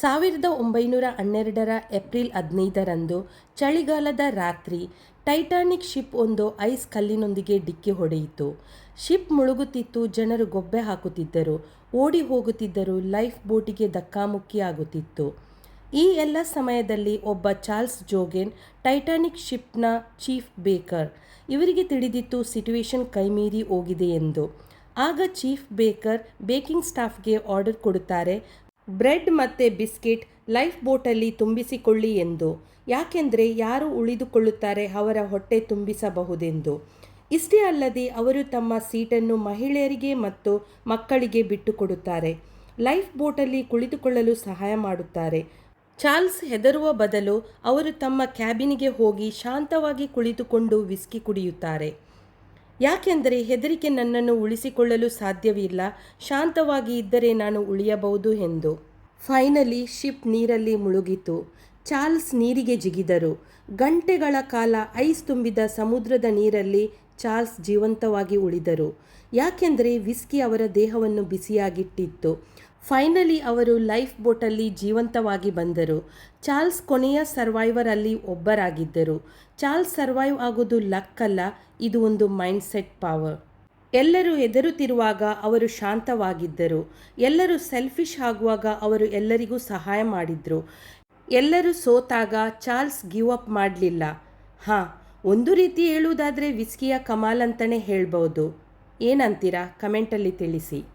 ಸಾವಿರದ ಒಂಬೈನೂರ ಹನ್ನೆರಡರ ಏಪ್ರಿಲ್ ಹದಿನೈದರಂದು ಚಳಿಗಾಲದ ರಾತ್ರಿ ಟೈಟಾನಿಕ್ ಶಿಪ್ ಒಂದು ಐಸ್ ಕಲ್ಲಿನೊಂದಿಗೆ ಡಿಕ್ಕಿ ಹೊಡೆಯಿತು. ಶಿಪ್ ಮುಳುಗುತ್ತಿತ್ತು, ಜನರು ಗೊಬ್ಬೆ ಹಾಕುತ್ತಿದ್ದರು, ಓಡಿ ಹೋಗುತ್ತಿದ್ದರು ಲೈಫ್ ಬೋಟಿಗೆ ಧಕ್ಕಾಮುಕ್ಕಿ ಆಗುತ್ತಿತ್ತು ಈ ಎಲ್ಲ ಸಮಯದಲ್ಲಿ ಒಬ್ಬ ಚಾರ್ಲ್ಸ್ ಜೋಗೆನ್, ಟೈಟಾನಿಕ್ ಶಿಪ್ನ ಚೀಫ್ ಬೇಕರ್, ಇವರಿಗೆ ತಿಳಿದಿತ್ತು ಸಿಟುವೇಶನ್ ಕೈಮೀರಿ ಹೋಗಿದೆ ಎಂದು. ಆಗ ಚೀಫ್ ಬೇಕರ್ ಬೇಕಿಂಗ್ ಸ್ಟಾಫ್ಗೆ ಆರ್ಡರ್ ಕೊಡುತ್ತಾರೆ. ಬ್ರೆಡ್ ಮತ್ತು ಬಿಸ್ಕೆಟ್ ಲೈಫ್ ಬೋಟಲ್ಲಿ ತುಂಬಿಸಿಕೊಳ್ಳಿ ಎಂದು. ಯಾಕೆಂದರೆ ಯಾರು ಉಳಿದುಕೊಳ್ಳುತ್ತಾರೆ ಅವರ ಹೊಟ್ಟೆ ತುಂಬಿಸಬಹುದೆಂದು. ಇಷ್ಟೇ ಅಲ್ಲದೆ ಅವರು ತಮ್ಮ ಸೀಟನ್ನು ಮಹಿಳೆಯರಿಗೆ ಮತ್ತು ಮಕ್ಕಳಿಗೆ ಬಿಟ್ಟುಕೊಡುತ್ತಾರೆ. ಲೈಫ್ ಬೋಟಲ್ಲಿ ಕುಳಿತುಕೊಳ್ಳಲು ಸಹಾಯ ಮಾಡುತ್ತಾರೆ. ಚಾರ್ಲ್ಸ್ ಹೆದರುವ ಬದಲು ಅವರು ತಮ್ಮ ಕ್ಯಾಬಿನಿಗೆ ಹೋಗಿ ಶಾಂತವಾಗಿ ಕುಳಿತುಕೊಂಡು ವಿಸ್ಕಿ ಕುಡಿಯುತ್ತಾರೆ. ಯಾಕೆಂದರೆ ಹೆದರಿಕೆ ನನ್ನನ್ನು ಉಳಿಸಿಕೊಳ್ಳಲು ಸಾಧ್ಯವಿಲ್ಲ, ಶಾಂತವಾಗಿ ಇದ್ದರೆ ನಾನು ಉಳಿಯಬಹುದು ಎಂದು. ಫೈನಲಿ, ಶಿಪ್ ನೀರಲ್ಲಿ ಮುಳುಗಿತು. ಚಾರ್ಲ್ಸ್ ನೀರಿಗೆ ಜಿಗಿದರು. ಗಂಟೆಗಳ ಕಾಲ ಐಸ್ ತುಂಬಿದ ಸಮುದ್ರದ ನೀರಲ್ಲಿ ಚಾರ್ಲ್ಸ್ ಜೀವಂತವಾಗಿ ಉಳಿದರು. ಯಾಕೆಂದರೆ ವಿಸ್ಕಿ ಅವರ ದೇಹವನ್ನು ಬಿಸಿಯಾಗಿಟ್ಟಿತ್ತು. ಫೈನಲಿ ಅವರು ಲೈಫ್ ಬೋಟಲ್ಲಿ ಜೀವಂತವಾಗಿ ಬಂದರು. ಚಾರ್ಲ್ಸ್ ಕೊನೆಯ ಸರ್ವೈವರ್ ಅಲ್ಲಿ ಒಬ್ಬರಾಗಿದ್ದರು. ಚಾರ್ಲ್ಸ್ ಸರ್ವೈವ್ ಆಗೋದು ಲಕ್ ಅಲ್ಲ ಇದು ಒಂದು ಮೈಂಡ್ ಸೆಟ್ ಪವರ್. ಎಲ್ಲರೂ ಹೆದರುತ್ತಿರುವಾಗ ಅವರು ಶಾಂತವಾಗಿದ್ದರು. ಎಲ್ಲರೂ ಸೆಲ್ಫಿಶ್ ಆಗುವಾಗ ಅವರು ಎಲ್ಲರಿಗೂ ಸಹಾಯ ಮಾಡಿದರು. ಎಲ್ಲರೂ ಸೋತಾಗ ಚಾರ್ಲ್ಸ್ ಗಿವ್ ಅಪ್ ಮಾಡಲಿಲ್ಲ. ಹಾಂ, ಒಂದು ರೀತಿ ಹೇಳುವುದಾದರೆ ವಿಸ್ಕಿಯ ಕಮಾಲ್ ಅಂತಲೇ ಹೇಳ್ಬೋದು. ಏನಂತೀರಾ? ಕಮೆಂಟಲ್ಲಿ ತಿಳಿಸಿ.